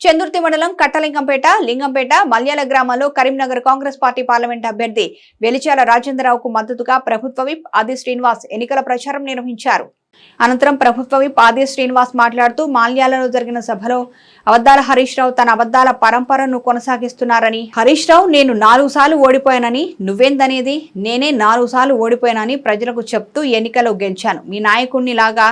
చందుర్తి మండలం కట్టలింగంపేట లింగంపేట మల్యాల గ్రామంలో Karimnagar Congress party parliament అభ్యర్థి వెలిచాల రాజేంద్రరావుకు మద్దతుగా ప్రభుత్వ విప్ ఆది శ్రీనివాస్ ఎన్నికల ప్రచారం నిర్వహించారు. అనంతరం ప్రభుత్వ విప్ ఆది శ్రీనివాస్ మాట్లాడుతూ మాల్యాలలో జరిగిన సభలో అబద్దాల హరీష్ రావు తన అబద్దాల పరంపరను కొనసాగిస్తున్నారని హరీష్ రావు నేను నాలుగు సార్లు ఓడిపోయానని నువ్వేందనేది? నేనే నాలుగు సార్లు ఓడిపోయానని ప్రజలకు చెప్తూ ఎన్నికలో గెలిచాను. మీ నాయకుడిని లాగా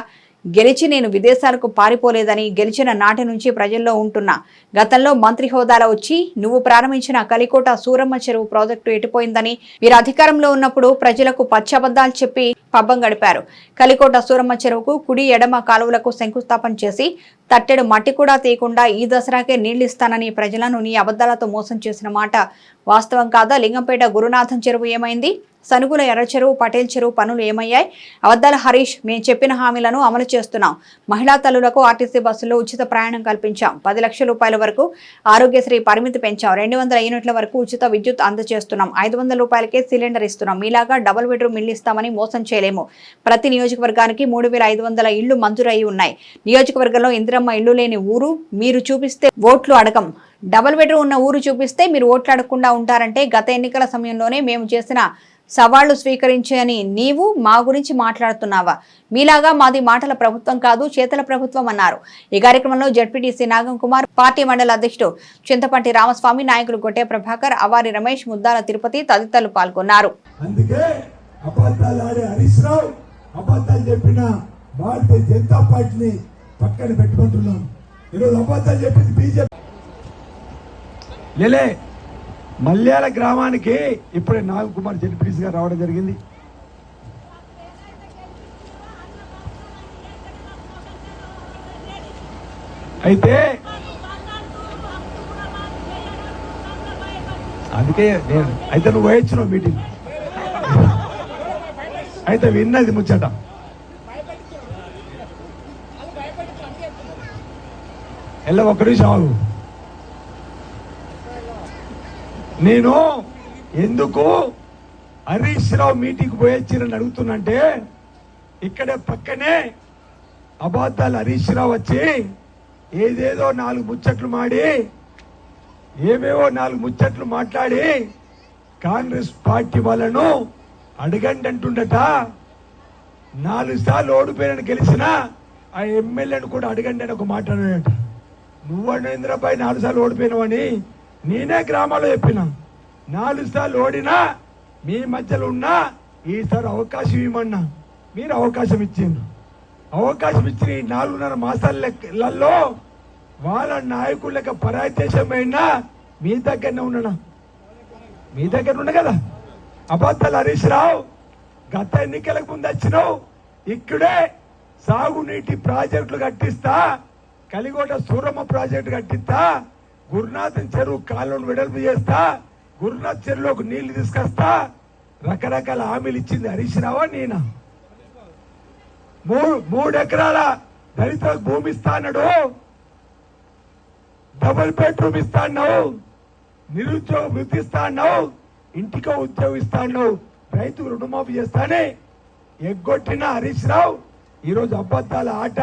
గెలిచి నేను విదేశాలకు పారిపోలేదని గెలిచిన నాటి నుంచి ప్రజల్లో ఉంటున్నా గతంలో మంత్రి హోదాలో వచ్చి నువ్వు ప్రారంభించిన కలికోట సూరమ్మ చెరువు ప్రాజెక్టు ఎటుపోయిందని మీరు అధికారంలో ఉన్నప్పుడు ప్రజలకు పచ్చబద్దాలు చెప్పి పబ్బం గడిపారు. కలికోట సూరమ్మ చెరువుకు కుడి ఎడమ కాలువలకు శంకుస్థాపన చేసి తట్టెడు మట్టి కూడా తీయకుండా ఈ దసరాకే నీళ్ళిస్తానని ప్రజలను నీ అబద్ధాలతో మోసం చేసిన మాట వాస్తవం కాదా? లింగంపేట గురునాథం చెరువు ఏమైంది? సనుగుల ఎర్రచెరువు పటేల్ చెరువు పనులు ఏమయ్యాయి? అబద్దాల హరీష్ మేము చెప్పిన హామీలను అమలు చేస్తున్నాం. మహిళా తల్లులకు ఆర్టీసీ బస్సుల్లో ఉచిత ప్రయాణం కల్పించాం. పది లక్షల రూపాయల వరకు ఆరోగ్యశ్రీ పరిమితి పెంచాం. రెండు వందల యూనిట్ల వరకు ఉచిత విద్యుత్ అందజేస్తున్నాం. ఐదు వందల రూపాయలకే సిలిండర్ ఇస్తున్నాం. మీలాగా డబుల్ బెడ్రూమ్ ఇల్లు ఇస్తామని మోసం చేయలేము. ప్రతి నియోజకవర్గానికి మూడు వేల ఐదు వందల ఇళ్ళు మంజూరయ్యి ఉన్నాయి. నియోజకవర్గంలో ఇందిరమ్మ ఇల్లు లేని ఊరు మీరు చూపిస్తే ఓట్లు అడగం. డబుల్ బెడ్రూమ్ ఉన్న ఊరు చూపిస్తే మీరు ఓట్లు అడగకుండా ఉంటారంటే గత ఎన్నికల సమయంలోనే మేము చేసిన సవాళ్ళు స్వీకరించని నీవు మా గురించి మాట్లాడుతున్నావా? మీలాగా మాది మాటల ప్రభుత్వం కాదు చేతల ప్రభుత్వం అన్నారు. ఈ కార్యక్రమంలో జడ్పీటీసీ నాగం కుమార్ పార్టీ మండల అధ్యక్షుడు చింతపంటి రామస్వామి నాయకులు గొట్టె ప్రభాకర్ అవారి రమేష్ ముద్దాల తిరుపతి తదితరులు పాల్గొన్నారు. భారతీయ జనతా పార్టీని పక్కన పెట్టుకుంటున్నాం. ఈరోజు అబద్ధాలు చెప్పింది బీజేపీ. లేలే మల్యాల గ్రామానికి ఇప్పుడే నాగ కుమార్ జడ్పీటీసీ గారు రావడం జరిగింది. అయితే అందుకే నేను అయితే నువ్వు వేయించినావు మీటింగ్. అయితే విన్నది ముచ్చట. ఎల్ల ఒక్క నిమిషం నేను ఎందుకు హరీష్ రావు మీటింగ్ పోయొచ్చిరని అడుగుతున్నంటే ఇక్కడే పక్కనే అబద్ధాలు హరీష్ రావు వచ్చి ఏదేదో నాలుగు ముచ్చట్లు మాడి ఏవేవో నాలుగు ముచ్చట్లు మాట్లాడి కాంగ్రెస్ పార్టీ వాళ్ళను అడగండి అంటుండట. నాలుగు సార్లు ఓడిపోయిన గెలిచిన ఆ ఎమ్మెల్యేను కూడా అడగండి అని ఒక మాట నువ్వు నరేంద్రబాయి నాలుగు సార్లు ఓడిపోయినావని? నేనే గ్రామాల్లో చెప్పిన నాలుగు సార్లు ఓడినా మీ మధ్యలో ఉన్నా ఈసారి అవకాశం ఇవ్వమన్నా మీరు అవకాశం ఇచ్చిండ్రు. అవకాశం ఇచ్చిన ఈ నాలుగున్నర మాసాలలో వాళ్ళ నాయకులకు పరాదేశమైనా మీ దగ్గరనే ఉండనా? మీ దగ్గర ఉన్న కదా. అబద్ధాలు హరీష్ రావు గత ఎన్నికలకు ముందు వచ్చినావు ఇక్కడే సాగునీటి ప్రాజెక్టులు కట్టిస్తా కలిగోట సూరమ్మ ప్రాజెక్టు కట్టిస్తా గురునాథన్ చెరువు కాలువను వెడల్పు చేస్తా గురునాథ్ చెరువులోకి నీళ్ళు తీసుకొస్తా. రకరకాల హామీలు ఇచ్చింది హరీష్ రావా నేనా మూడు మూడు ఎకరాల దళితులకు భూమి ఇస్తా అన్నాడు. డబుల్ బెడ్రూమ్ ఇస్తా అన్నావు. నిరుద్యోగ వృత్తి ఇస్తా అన్నావు. ఇంటికో ఉద్యోగం ఇస్తా అన్నావు. రైతుకు రుణమాఫీ చేస్తానే. ఎగ్గొట్టిన హరీష్ రావు ఈరోజు అబద్ధాల ఆట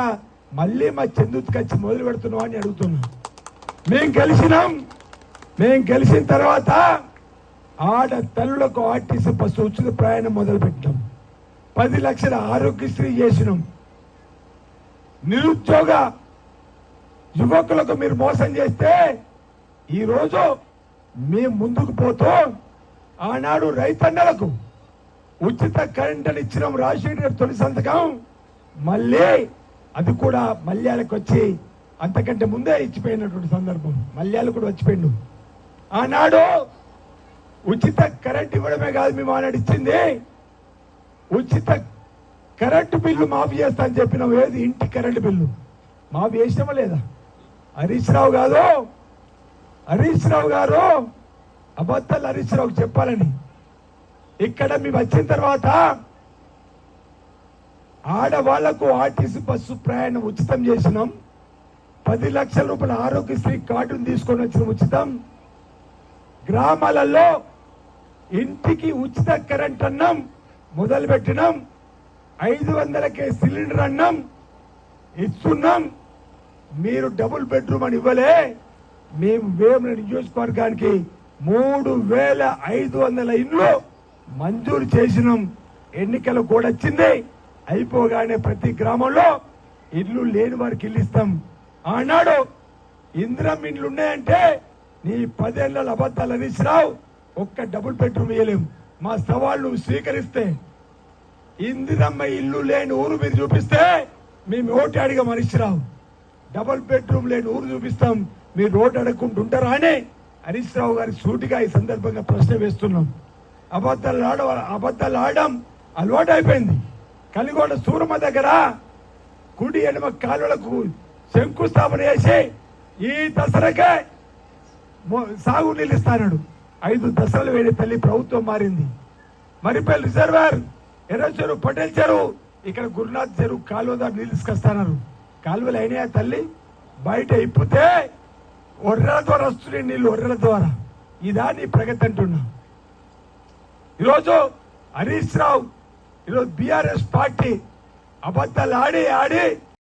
మళ్ళీ మా చందుకి వచ్చి మొదలు పెడుతున్నావు అని అడుగుతున్నా. మేం గెలిచినాం. మేం గెలిచిన తర్వాత ఆడ తల్లులకు ఆర్టీసీ బస్సు ఉచిత ప్రయాణం మొదలు పది లక్షల ఆరోగ్యశ్రీ చేసినాం. నిరుద్యోగ యువకులకు మీరు మోసం చేస్తే ఈరోజు మేము ముందుకు పోతూ ఆనాడు రైతన్నలకు ఉచిత కరెంటుని ఇచ్చినాం. రాజశేఖర్ తొలి సంతకం. మళ్ళీ అది కూడా మల్యాలకు వచ్చి అంతకంటే ముందే ఇచ్చిపోయినటువంటి సందర్భం. మల్యాలు కూడా వచ్చిపోయిండు. ఆనాడు ఉచిత కరెంట్ ఇవ్వడమే కాదు మేము ఆనాడు ఇచ్చింది. ఉచిత కరెంటు బిల్లు మాఫీ చేస్తా అని చెప్పినాం ఏది? ఇంటి కరెంటు బిల్లు. మాఫీ చేసినామా లేదా? హరీష్ రావు కాదు హరీష్ రావు గారు అబద్ధాలు హరీష్ రావుకి చెప్పాలని. ఇక్కడ మేము వచ్చిన తర్వాత ఆడవాళ్ళకు ఆర్టీసీ బస్సు ప్రయాణం ఉచితం చేసినాం. పది లక్షల రూపాయల ఆరోగ్యశ్రీ కార్డును తీసుకొని వచ్చిన ఉచితం. గ్రామాలలో ఇంటికి ఉచిత కరెంట్ అన్నం మొదలు పెట్టినాం ఐదు వందలకే సిలిండర్ అన్నం ఇస్తున్నాం. మీరు డబుల్ బెడ్రూమ్ అని ఇవ్వలే. మేము వేముల నియోజకవర్గానికి మూడు వేల ఐదు వందల ఇండ్లు మంజూరు చేసినాం. ఎన్నికలు కూడా వచ్చింది. అయిపోగానే ప్రతి గ్రామంలో ఇల్లు లేని వారికి ఇల్లు ఇస్తాం. ఆనాడు ఇందిరం ఇండ్లు ఉన్నాయంటే నీ పదేళ్ళ అబద్ధాలు రావు ఒక్క డబుల్ బెడ్రూమ్ ఇవ్వలేం మా సవాళ్ళు స్వీకరిస్తే ఇందిరమ్మ ఇల్లు లేని ఊరు మీరు చూపిస్తే మేము ఓటు అడిగా మనిషిరావు డబుల్ బెడ్రూమ్ లేని ఊరు చూపిస్తాం. మీరు రోడ్డు అడగకుంటుంటారా అని హరీష్ రావు గారి సూటిగా ఈ సందర్భంగా ప్రశ్న వేస్తున్నాం. అబద్ధాలు ఆడ అబద్ధాలు ఆడడం అలవాటు అయిపోయింది కలిగొండ సూరమ్మ దగ్గర కుడి ఎడమ కాలువలకు శంకుస్థాపన చేసి ఈ దసరకే సాగు నీళ్ళు ఐదు దశలు వేడి తల్లి ప్రభుత్వం మారింది. మరిపల్లి రిజర్వర్ ఎర్ర చెరువు పటేల్ చెరువు ఇక్కడ గురునాథ్ చెరువు కాలువ దాకా నీళ్ళు కాలువలు అయినాయా తల్లి? బయట ఇప్పితే ఒర్రెల ద్వారా వస్తున్నాయి నీళ్ళు ఒర్రెల ద్వారా. ఇదా నీ ప్రగతి అంటున్నా. ఈరోజు హరీష్ రావు ఈరోజు బీఆర్ఎస్ పార్టీ అబద్ధాలు ఆడి ఆడి